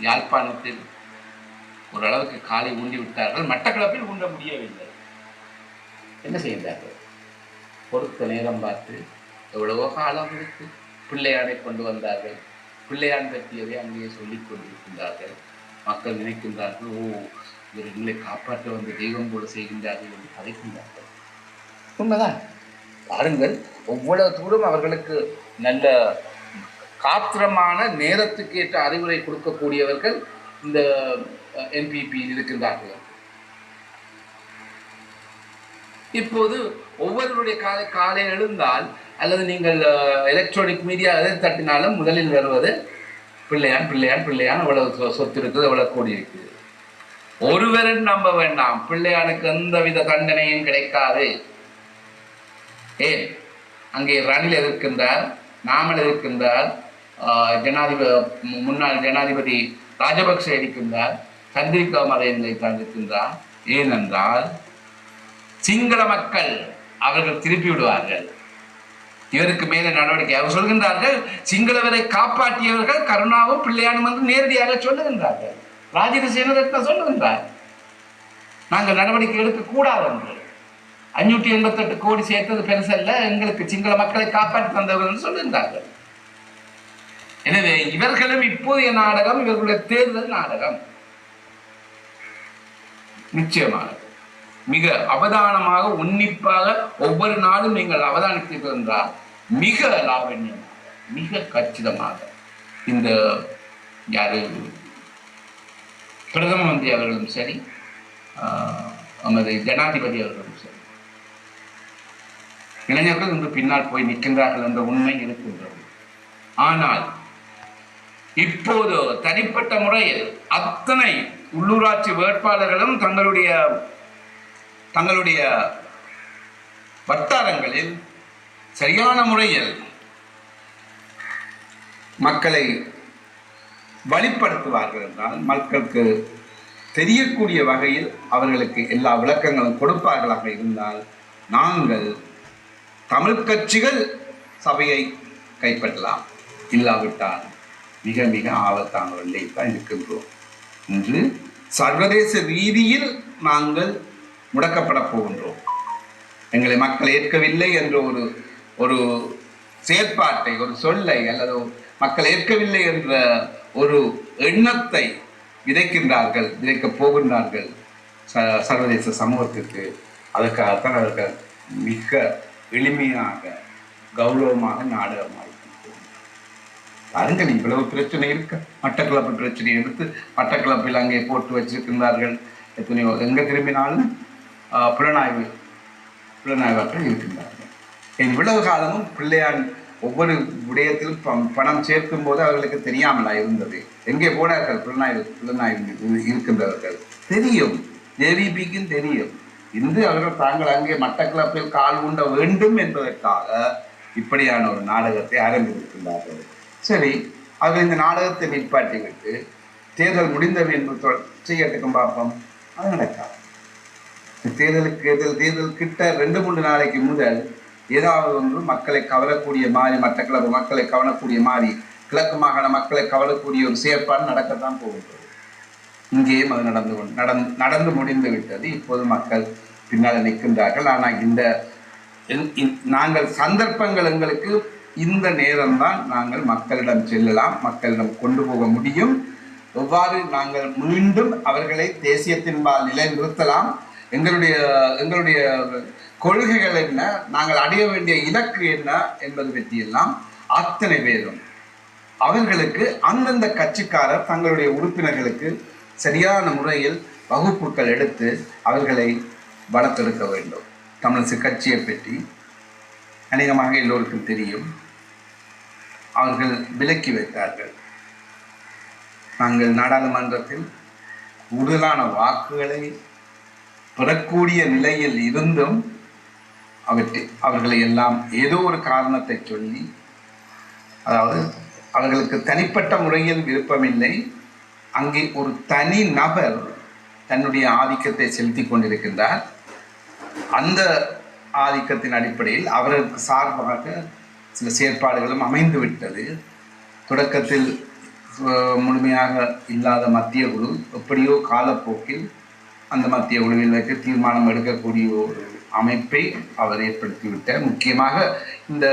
யாழ்ப்பாணத்தில் ஓரளவுக்கு காலை ஊண்டி விட்டார்கள். மட்டக்களப்பில் ஊண்ட முடியவில்லை. என்ன செய்தார்கள்? பொறுத்த நேரம் பார்த்து எவ்வளவோ காலம் இருக்கு. பிள்ளையானை கொண்டு வந்தார்கள். பிள்ளையான் பற்றியதை அங்கேயே சொல்லிக் கொண்டிருக்கின்றார்கள். மக்கள் நினைக்கின்றார்கள் ஓ இவர் எங்களை காப்பாற்ற வந்து தெய்வம் போல செய்கின்றார்கள் என்று கதைக்கின்றார்கள். உண்மைதான். பாருங்கள் ஒவ்வொரு தூரம் அவர்களுக்கு நல்ல காத்திரமான நேரத்துக்கு ஏற்ற அறிவுரை கொடுக்கக்கூடியவர்கள் இந்த என்பிபியில் இருக்கின்றார்கள். இப்போது ஒவ்வொருவருடைய காலை காலை எழுந்தால் அல்லது நீங்கள் எலக்ட்ரானிக் மீடியா எதை தட்டினாலும் முதலில் வருவது பிள்ளையான் பிள்ளையான் பிள்ளையான். அவ்வளவு சொத்து இருக்குது அவ்வளவு கூடி இருக்குது. ஒருவரும் நம்ப வேண்டாம். பிள்ளையானுக்கு எந்தவித தண்டனையும் கிடைக்காது. ஏன்? அங்கே ரணில் எதிர்க்கின்றார் நாமல் எதிர்க்கின்றார் ஜனாதிபதி முன்னாள் ஜனாதிபதி ராஜபக்ச இருக்கின்றார். சந்திரிகா மறையங்களை தந்திருக்கின்றார் ஏனென்றால் சிங்கள மக்கள் அவர்கள் திருப்பி விடுவார்கள். இவருக்கு மேலே நடவடிக்கை. அவர் சொல்கின்றார்கள் சிங்களவரை காப்பாற்றியவர்கள் கருணாவும் பிள்ளையானும் என்று நேரடியாக சொல்லுகின்றார்கள். ராஜித சேனரத்ன சொல்லுகின்றார். நாங்கள் நடவடிக்கை எடுக்கக்கூடாது என்று. அஞ்சூற்றி எண்பத்தெட்டு கோடி சேர்த்தது பெருசல்ல. எங்களுக்கு சிங்கள மக்களை காப்பாற்றி தந்தவர்கள் என்று சொல்லுகின்றார்கள். எனவே இவர்களும் இப்போதைய நாடகம் இவர்களுடைய தேர்தல் நாடகம். நிச்சயமாக. மிக அவதானமாக உன்னிப்பாக ஒவ்வொரு நாளும் நீங்கள் அவதானித்தீர்கள் என்றால் மிக லாவண்யம் மிக கச்சிதமாக. இந்த யாரு? பிரதம மந்திரி அவர்களும் சரி நமது ஜனாதிபதி அவர்களும் சரி. இளைஞர்கள் இன்று பின்னால் போய் நிற்கின்றார்கள் என்ற உண்மை இருக்கின்றது. ஆனால் இப்போது தனிப்பட்ட முறையில் அத்தனை உள்ளூராட்சி வேட்பாளர்களும் தங்களுடைய தங்களுடைய வட்டாரங்களில் சரியான முறையில் மக்களை வழிப்படுத்துவார்கள் என்றால் மக்களுக்கு தெரியக்கூடிய வகையில் அவர்களுக்கு எல்லா விளக்கங்களும் கொடுப்பார்களாக இருந்தால் நாங்கள் தமிழ் கட்சிகள் சபையை கைப்பற்றலாம். இல்லாவிட்டால் மிக மிக ஆபத்தான வழியை தான் இருக்கின்றோம். இன்று சர்வதேச ரீதியில் நாங்கள் முடக்கப்பட போகின்றோம். எங்களை மக்கள் ஏற்கவில்லை என்ற ஒரு ஒரு செயற்பாட்டை ஒரு சொல்லை அல்லது மக்கள் ஏற்கவில்லை என்ற ஒரு எண்ணத்தை விதைக்கின்றார்கள் விதைக்கப் போகின்றார்கள் ச சர்வதேச சமூகத்திற்கு. அதற்காகத்தான் அவர்கள் மிக எளிமையாக கௌரவமாக நாடகமாக பாருங்கள் இவ்வளவு பிரச்சனை இருக்கு. மட்டக்களப்பு பிரச்சனை எடுத்து மட்டக்களப்பில் அங்கே போட்டு வச்சிருக்கின்றார்கள். எத்தனையோ எங்கே திரும்பினாலும் புலனாய்வு புலனாய்வாக்கள் இருக்கின்றார்கள். இவ்வளவு காலமும் பிள்ளையான் ஒவ்வொரு விடயத்திலும் பம்- பணம் சேர்க்கும் போது அவர்களுக்கு தெரியாமலா இருந்தது? எங்கே போனார்கள் புலனாய்வு புலனாய்வு இருக்கின்றவர்கள்? தெரியும். ஜேவிபிக்கும் தெரியும். இன்று அவர்கள் தாங்கள் அங்கே மட்டக்களப்பில் கால் உண்ட வேண்டும் என்பதற்காக இப்படியான ஒரு நாடகத்தை ஆரம்பித்திருக்கின்றார்கள். சரி அவர்கள் இந்த நாடகத்தை நிப்பாட்டி விட்டு தேர்தல் முடிந்தது என்று தொ- செய்யட்டுக்கும் பார்ப்போம் அது நடக்காது தேர்தலுக்கு தேர்தல் தேர்தல் கிட்ட ரெண்டு மூணு நாளைக்கு முதல் ஏதாவது ஒன்று மக்களை கவரக்கூடிய மாதிரி மட்டக்களப்பு மக்களை கவரக்கூடிய மாதிரி கிழக்கு மாகாண மக்களை கவரக்கூடிய ஒரு செயற்பாடு நடக்கத்தான் போகின்றது இங்கேயும் அது நடந்து கொண்டு நடந்து நடந்து முடிந்து விட்டது. இப்போது மக்கள் பின்னால் நிற்கின்றார்கள். ஆனால் இந்த என்- நாங்கள் சந்தர்ப்பங்கள் எங்களுக்கு இந்த நேரம்தான் நாங்கள் மக்களிடம் செல்லலாம் மக்களிடம் கொண்டு போக முடியும். எவ்வாறு நாங்கள் மீண்டும் அவர்களை தேசியத்தின்பால் நிலைநிறுத்தலாம் எங்களுடைய எங்களுடைய கொள்கைகள் என்ன நாங்கள் அடைய வேண்டிய இலக்கு என்ன என்பது பற்றியெல்லாம் அத்தனை பேரும் அவர்களுக்கு அந்தந்த கட்சிக்காரர் தங்களுடைய உறுப்பினர்களுக்கு சரியான முறையில் வகுப்புகள் எடுத்து அவர்களை வளர்த்தெடுக்க வேண்டும். தமிழ் கட்சியை பற்றி அநேகமாக எல்லோருக்கும் தெரியும். அவர்கள் விலக்கி வைத்தார்கள். நாங்கள் நாடாளுமன்றத்தில் கூடுதலான வாக்குகளை பெறக்கூடிய நிலையில் இருந்தும் அவற்றை அவர்களை எல்லாம் ஏதோ ஒரு காரணத்தை சொல்லி அதாவது அவர்களுக்கு தனிப்பட்ட முறையில் விருப்பமில்லை. அங்கே ஒரு தனி நபர் தன்னுடைய ஆதிக்கத்தை செலுத்தி கொண்டிருக்கின்றார். அந்த ஆதிக்கத்தின் அடிப்படையில் அவர்களுக்கு சார்பாக சில செயற்பாடுகளும் அமைந்து விட்டது. தொடக்கத்தில் முழுமையாக இல்லாத மத்திய குழு எப்படியோ காலப்போக்கில் அந்த மத்திய குழுவில் வைக்க தீர்மானம் எடுக்கக்கூடிய ஒரு அமைப்பை அவர் ஏற்படுத்திவிட்டார். முக்கியமாக இந்த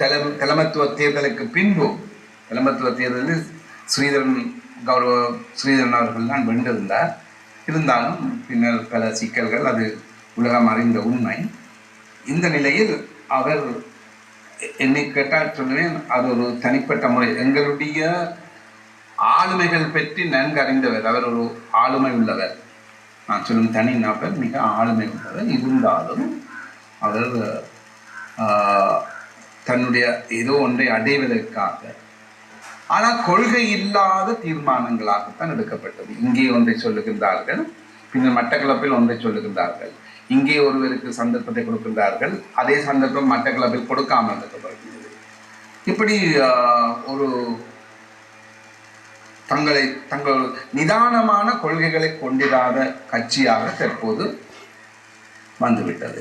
தலை தலைமத்துவ தேர்தலுக்கு பின்பு தலைமத்துவ தேர்தலில் ஸ்ரீதரன் கௌரவ ஸ்ரீதரன் அவர்கள் தான் வென்றிருந்தார். இருந்தாலும் பின்னர் பல சிக்கல்கள் அது உலகம் அறிந்த உண்மை. இந்த நிலையில் அவர் என்னை கேட்டால் சொல்லுவேன் அது ஒரு தனிப்பட்ட முறை. எங்களுடைய ஆளுமைகள் பற்றி நன்கு அறிந்தவர் அவர் ஒரு ஆளுமை உள்ளவர். நான் சொல்லும் தனி நபர் மிக ஆளுமை உள்ளவர். இருந்தாலும் அவர் தன்னுடைய ஏதோ ஒன்றை அடைவதற்காக ஆனால் கொள்கை இல்லாத தீர்மானங்களாகத்தான் எடுக்கப்பட்டது. இங்கே ஒன்றை சொல்லுகின்றார்கள். பின்னர் மட்டக்களப்பில் ஒன்றை சொல்லுகின்றார்கள். இங்கே ஒருவருக்கு சந்தர்ப்பத்தை கொடுக்கின்றார்கள். அதே சந்தர்ப்பம் மட்டக்களப்பில் கொடுக்காமல் இருக்கப்படுகிறது இப்படி ஒரு தங்களை தங்கள் நிதானமான கொள்கைகளை கொண்டிராத கட்சியாக தற்போது வந்துவிட்டது.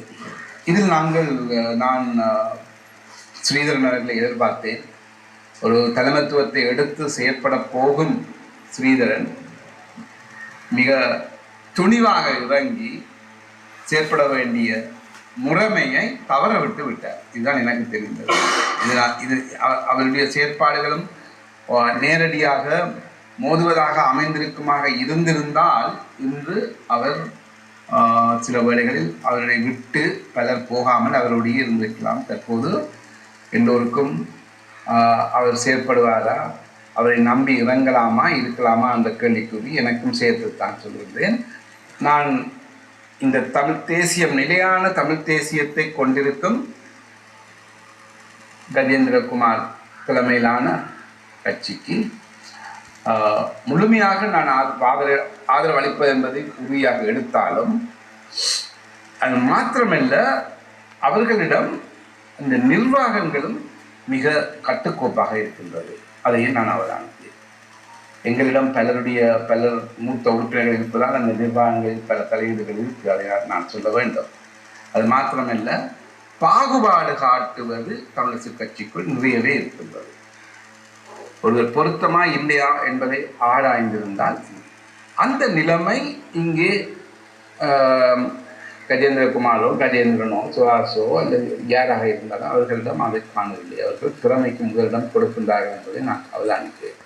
இதில் நாங்கள் நான் ஸ்ரீதரன் அவர்களை எதிர்பார்த்தேன். ஒரு தலைமத்துவத்தை எடுத்து செயற்பட போகும் ஸ்ரீதரன் மிக துணிவாக இறங்கி செயற்பட வேண்டிய முறைமையை தவற விட்டு விட்டார். இதுதான் எனக்கு தெரிந்தது. இது இது அவருடைய செயற்பாடுகளும் நேரடியாக மோதுவதாக அமைந்திருக்குமாக இருந்திருந்தால் இன்று அவர் சில வேளைகளில் அவர்களை விட்டு பலர் போகாமல் அவருடைய இருந்திருக்கலாம். தற்போது எல்லோருக்கும் அவர் செயற்படுவாரா? அவரை நம்பி இறங்கலாமா? இருக்கலாமா? அந்த கேள்விக்குறி எனக்கும் சேர்த்து தான் சொல்கிறேன் நான் இந்த தமிழ் தேசியம் நிலையான தமிழ் தேசியத்தை கொண்டிருக்கும் கஜேந்திரகுமார் தலைமையிலான கட்சிக்கு முழுமையாக நான் ஆதரவு ஆதரவு அளிப்பது என்பதை உறுதியாக எடுத்தாலும் அது மாத்திரமல்ல அவர்களிடம் இந்த நிர்வாகங்களும் மிக கட்டுக்கோப்பாக இருக்கின்றது. அதையும் நான் அவதான் எங்களிடம் பலருடைய பலர் மூத்த உறுப்பினர்கள் இருப்பதால் அந்த நிர்வாகங்களில் பல தலையீடுகள் இருக்கு அதை நான் சொல்ல வேண்டும். அது மாத்திரமல்ல பாகுபாடு காட்டுவது தமிழரசு கட்சிக்குள் நிறையவே இருக்கின்றது. ஒருவர் பொருத்தமா இல்லையா என்பதை ஆராய்ந்திருந்தால் அந்த நிலைமை இங்கே கஜேந்திரகுமாரோ கஜேந்திரனோ சுஹாஸோ அல்லது யாராக இருந்தாலும் அவர்களிடம் அதை காணவில்லை. அவர்கள் திறமைக்கு முதலிடம் கொடுக்கின்றார்கள் என்பதை நான் அவதானிக்கிறேன்.